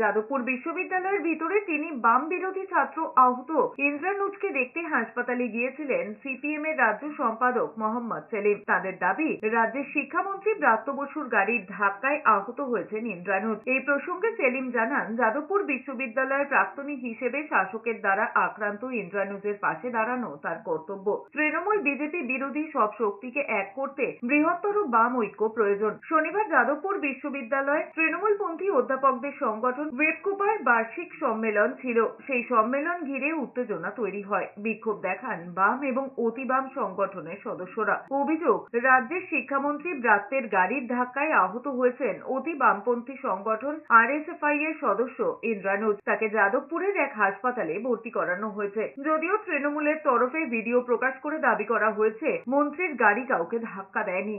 যাদবপুর বিশ্ববিদ্যালয়ের ভিতরে তিনি বাম বিরোধী ছাত্র আহত। ইন্দ্রানুজকে দেখতে হাসপাতালে গিয়েছিলেন সিপিএম এর রাজ্য সম্পাদক মোহাম্মদ সেলিম। তাদের দাবি, রাজ্যের শিক্ষামন্ত্রী ব্রাত্য বসুর গাড়ির ধাক্কায় আহত হয়েছেন ইন্দ্রানুজ এই প্রসঙ্গে সেলিম জানান, যাদবপুর বিশ্ববিদ্যালয়ের প্রাক্তনী হিসেবে শাসকের দ্বারা আক্রান্ত ইন্দ্রানুজের পাশে দাঁড়ানো তার কর্তব্য। তৃণমূল বিজেপি বিরোধী সব শক্তিকে এক করতে বৃহত্তর বাম ঐক্য প্রয়োজন। শনিবার যাদবপুর বিশ্ববিদ্যালয় তৃণমূলপন্থী অধ্যাপকদের সংগঠন ওয়েবকুপার বার্ষিক সম্মেলন ছিল। সেই সম্মেলন ঘিরে উত্তেজনা তৈরি হয়। বিক্ষোভ দেখান বাম এবং অতি বাম সংগঠনের সদস্যরা। অভিযোগ, রাজ্যের শিক্ষামন্ত্রী ব্রাত্যের গাড়ির ধাক্কায় আহত হয়েছেন অতি বামপন্থী সংগঠন আরএসএফআই এর সদস্য ইন্দ্রানুজ। তাকে যাদবপুরের এক হাসপাতালে ভর্তি করানো হয়েছে। যদিও তৃণমূলের তরফে ভিডিও প্রকাশ করে দাবি করা হয়েছে, মন্ত্রীর গাড়ি কাউকে ধাক্কা দেয়নি।